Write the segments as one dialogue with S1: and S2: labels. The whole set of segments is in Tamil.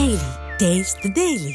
S1: Taste the Daily.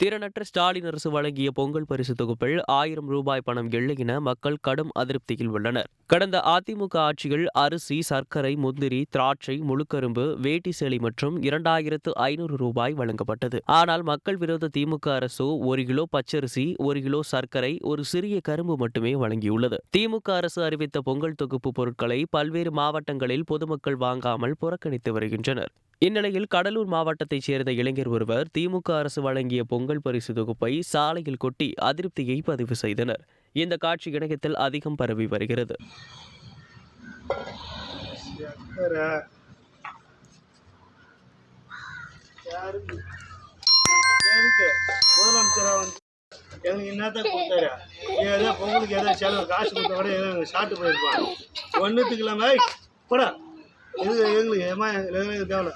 S2: திறனற்ற ஸ்டாலின் அரசு வழங்கிய பொங்கல் பரிசு தொகுப்பில் ஆயிரம் ரூபாய் பணம் இல்லை என மக்கள் கடும் அதிருப்தியில் உள்ளனர். கடந்த அதிமுக ஆட்சியில் அரிசி சர்க்கரை முந்திரி திராட்சை முழுக்கரும்பு வேட்டி சேலை மற்றும் இரண்டாயிரத்து ஐநூறு ரூபாய் வழங்கப்பட்டது. ஆனால் மக்கள் விரோத திமுக அரசோ ஒரு கிலோ பச்சரிசி ஒரு கிலோ சர்க்கரை ஒரு சிறிய கரும்பு மட்டுமே வழங்கியுள்ளது. திமுக அரசு அறிவித்த பொங்கல் தொகுப்பு பொருட்களை பல்வேறு மாவட்டங்களில் பொதுமக்கள் வாங்காமல் புறக்கணித்து வருகின்றனர். இந்நிலையில் கடலூர் மாவட்டத்தைச் சேர்ந்த இளைஞர் ஒருவர் திமுக அரசு வழங்கிய பொங்கல் பரிசு தொகுப்பை சாலையில் கொட்டி அதிருப்தியை பதிவு செய்தனர். இந்த காட்சி இணையத்தில் அதிகம் பரவி வருகிறது.
S3: சக்கரை வந்து எங்களுக்கு என்னத்த கொடுத்தாரு ஏதோ பொங்கலுக்கு ஏதோ செலவு காசு கொடுத்த கூட ஏதோ எங்களுக்கு போயிருப்பாங்க ஒன்றுத்துக்கு இல்லாமல் எங்களுக்கு ஏமா எங்களுக்கு தேவை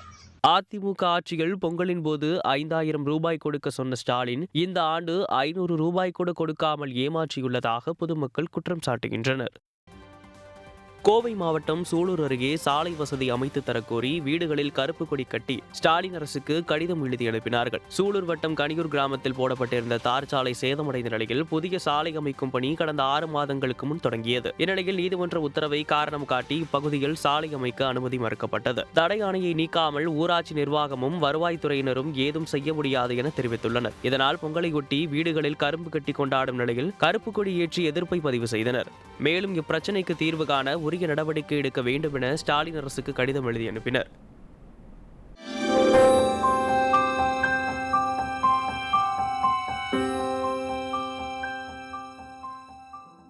S2: அதிமுக ஆட்சியில் பொங்கலின் போது ஐந்தாயிரம் ரூபாய் கொடுக்க சொன்ன ஸ்டாலின் இந்த ஆண்டு ஐநூறு ரூபாய் கூட கொடுக்காமல் ஏமாற்றியுள்ளதாக பொதுமக்கள் குற்றம் சாட்டுகின்றனர். கோவை மாவட்டம் சூலூர் அருகே சாலை வசதி அமைத்து தரக்கோரி வீடுகளில் கருப்பு கொடி கட்டி ஸ்டாலின் அரசுக்கு கடிதம் எழுதி அனுப்பினார்கள். சூலூர் வட்டம் கனியூர் கிராமத்தில் போடப்பட்டிருந்த தார் சாலை சேதமடைந்த நிலையில் புதிய சாலை அமைக்கும் பணி கடந்த ஆறு மாதங்களுக்கு முன் தொடங்கியது. இந்நிலையில் நீதிமன்ற உத்தரவை காரணம் காட்டி இப்பகுதியில் சாலை அமைக்க அனுமதி மறுக்கப்பட்டது. தடை ஆணையை நீக்காமல் ஊராட்சி நிர்வாகமும் வருவாய்த்துறையினரும் ஏதும் செய்ய முடியாது என தெரிவித்துள்ளனர். இதனால் பொங்கலையொட்டி வீடுகளில் கரும்பு கட்டி கொண்டாடும் நிலையில் கருப்பு கொடி ஏற்றி எதிர்ப்பை பதிவு செய்தனர். மேலும் இப்பிரச்சினைக்கு தீர்வு காண உரிய நடவடிக்கை எடுக்க வேண்டும் என ஸ்டாலின் அரசுக்கு கடிதம் எழுதி அனுப்பினர்.